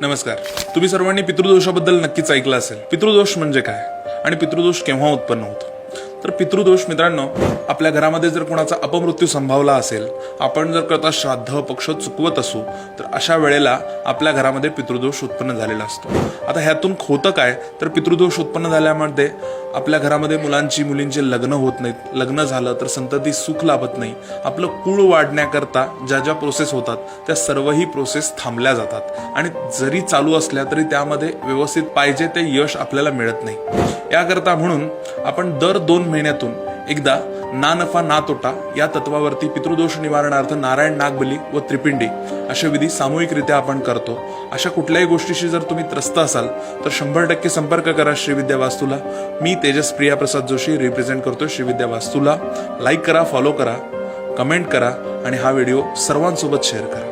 नमस्कार. तुम्ही सर्वांनी पितृदोषाबद्दल नक्कीच ऐकलं असेल. पितृदोष म्हणजे काय? आणि पितृदोष केव्हा उत्पन्न होतो? तर पितृदोष मित्रांनो आपल्या घरामध्ये जर कोणाचा अपमृत्यू संभावला असेल आपण जर करता श्राद्ध पक्ष चुकवत असू तर अशा वेळेला आपल्या घरामध्ये पितृदोष उत्पन्न झालेला असतो. आता ह्यातून होतं काय? तर पितृदोष उत्पन्न झाल्यामध्ये आपल्या घरामध्ये मुलांची मुलींचे लग्न होत नाहीत. लग्न झालं तर संतती सुख लाभत नाही. आपलं कुळ वाढण्याकरता ज्या ज्या प्रोसेस होतात त्या सर्वही प्रोसेस थांबल्या जातात. आणि जरी चालू असल्या तरी त्यामध्ये व्यवस्थित पाहिजे ते यश आपल्याला मिळत नाही. याकरता म्हणून आपण दर दोन महिन्यातून एकदा ना नफा ना तोटा या तत्वावरती पितृदोष निवारणार्थ नारायण नागबली व त्रिपिंडी अशा विधी सामूहिकरित्या आपण करतो. अशा कुठल्याही गोष्टीशी जर तुम्ही त्रस्त असाल तर शंभर टक्के संपर्क करा श्रीविद्या वास्तूला मी तेजस प्रिया प्रसाद जोशी रिप्रेझेंट करतो श्रीविद्या वास्तूला लाईक करा फॉलो करा कमेंट करा आणि हा व्हिडिओ सर्वांसोबत शेअर करा.